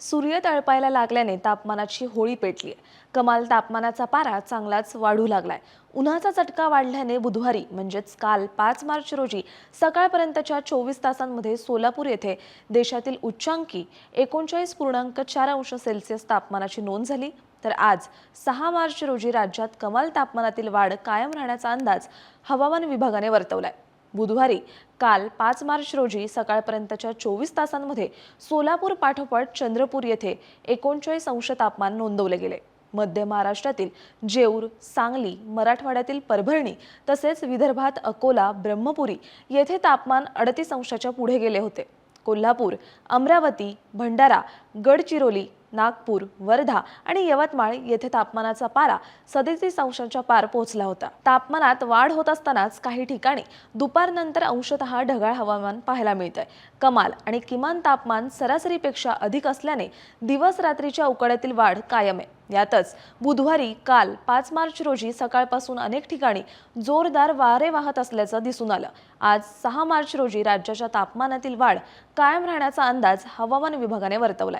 सूर्य तळपायला लागल्याने तापमानाची होळी पेटली आहे कमाल तापमानाचा पारा चांगलाच वाढू लागलाय. उन्हाचा चटका वाढल्याने बुधवारी म्हणजेच काल पाच मार्च रोजी सकाळपर्यंतच्या चोवीस तासांमध्ये सोलापूर येथे देशातील उच्चांकी एकोणचाळीस पूर्णांक चार अंश सेल्सिअस तापमानाची नोंद झाली. तर आज सहा मार्च रोजी राज्यात कमाल तापमानातील वाढ कायम राहण्याचा अंदाज हवामान विभागाने वर्तवलाय. बुधवारी काल पाच मार्च रोजी सकाळपर्यंतच्या चोवीस तासांमध्ये सोलापूर पाठोपाठ चंद्रपूर येथे एकोणचाळीस अंश तापमान नोंदवले गेले. मध्य महाराष्ट्रातील जेऊर सांगली मराठवाड्यातील परभणी तसेच विदर्भात अकोला ब्रह्मपुरी येथे तापमान अडतीस अंशाच्या पुढे गेले होते. कोल्हापूर अमरावती भंडारा गडचिरोली नागपूर वर्धा आणि यवतमाळ येथे तापमानाचा पारा सदतीस अंशांच्या पार पोहोचला होता. तापमानात वाढ होत असतानाच काही ठिकाणी दुपारनंतर अंशतः ढगाळ हवामान पाहायला मिळतंय. कमाल आणि किमान तापमान सरासरीपेक्षा अधिक असल्याने दिवस रात्रीच्या उकाड्यातील वाढ कायम आहे. यातच बुधवारी काल पाच मार्च रोजी सकाळपासून अनेक ठिकाणी जोरदार वारे वाहत असल्याचं दिसून आलं. आज सहा मार्च रोजी राज्याच्या तापमानातील वाढ कायम राहण्याचा अंदाज हवामान विभागाने वर्तवलाय.